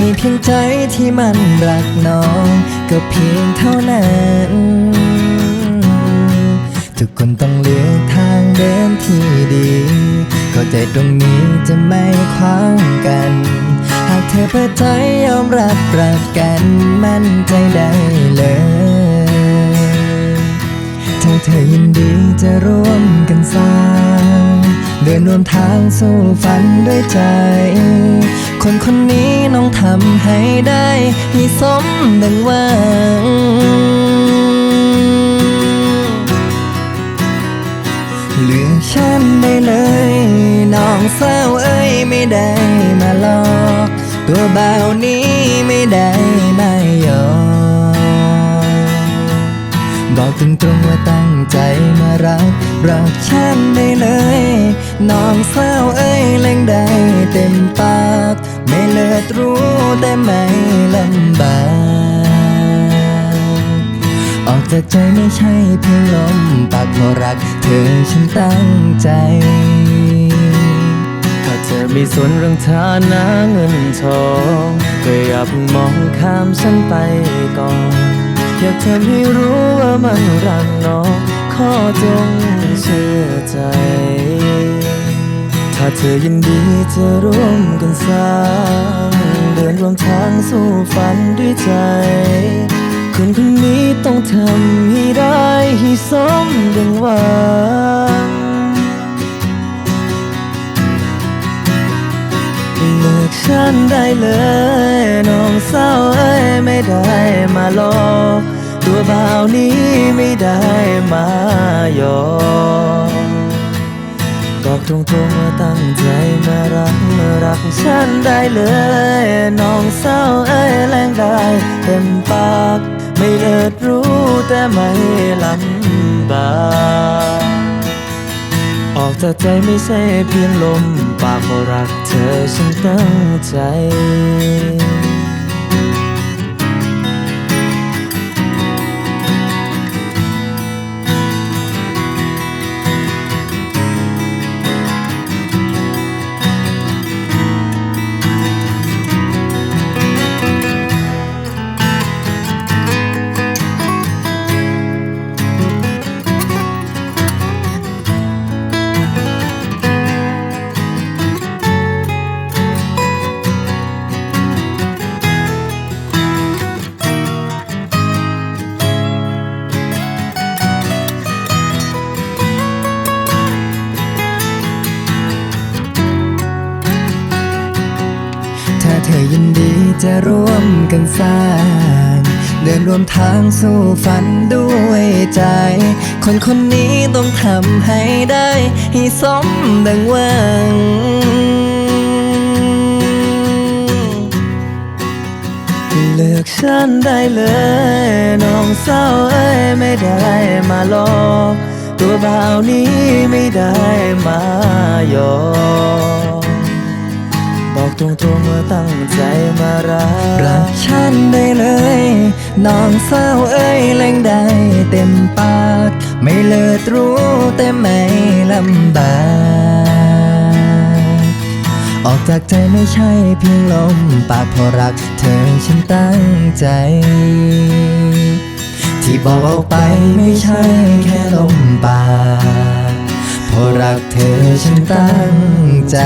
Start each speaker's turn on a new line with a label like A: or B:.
A: มีเพียงใจที่มันรักน้อง ก็เพียงเท่านั้น ทุกคนต้องเลือกทางเดินที่ดีเข้าใจตรงนี้จะไม่ขวางกัน หากเธอเปิดใจยอมรับประกันมั่นใจได้เลยถ้าเธอยินดีจะร่วมกันสร้างเดินร่วมทางสู่ฝันด้วยใจ คนคนนี้น้องทำให้ได้ให้สมดังหวัง เหลือฉันได้เลย น้องสาวเอ้ยไม่ได้มาหลอก ตัวเบาวนี้ไม่ได้มาหยอกบอกตรงๆว่าตั้งใจมารัก รักฉันได้เลย น้องสาวเอ้ยเล่งได้เต็มปาก ไม่เลิศรู้แต่ไม่ลำบาก ออกจากใจไม่ใช่เพียงลมปากเพราะรัก เธอฉันตั้งใจ
B: ถ้าเธอมีส่วนเรื่องฐานะเงินทองก็อย่าเพิ่งมองข้ามฉันไปก่อน อยากเธอให้รู้ว่ามันรักน้อง ขอจงเชื่อใจ ถ้าเธอยินดีจะร่วมกันสร้างเดินร่วมทางสู่ฝันด้วยใจ คนคนนี้ต้องทำให้ได้ให้สมดังหวังเลือกฉันได้เลยน้องสาเอ้ยไม่ได้มาหลอกตัวบ่าวนี้ไม่ได้มาหยอกบอก ตรงๆว่าตั้งใจมารักรักฉันได้เลย น้องสาเอ้ยแรงได้เต็มปาก ไม่เลิศรู้แต่ไม่ลำบากออกจากใจไม่ใช่เพียงลม ปากก็รักเธอฉันตั้งใจ
A: ธอยินดีจะร่วมกันสร้าง เดินรวมทางสู่ฝันด้วยใจ คนคนนี้ต้องทำให้ได้ ให้สมดังหวัง
B: เลือกฉันได้เลย น้องสาเอ้ยไม่ได้มาหลอกตัวบ่าวนี้ไม่ได้มาหยอก ตรงๆว่าตั้งใจมารัก
A: รักฉันได้เลย น้องสาวเอ้ยแรงได้เต็มปาก ไม่เลิศรู้แต่ไม่ลำบากออกจากใจไม่ใช่เพียงลมปากเพราะรักเธอฉันตั้งใจ ที่บอกออกไปไม่ใช่แค่ลมปากเพราะรักเธอฉันตั้งใจ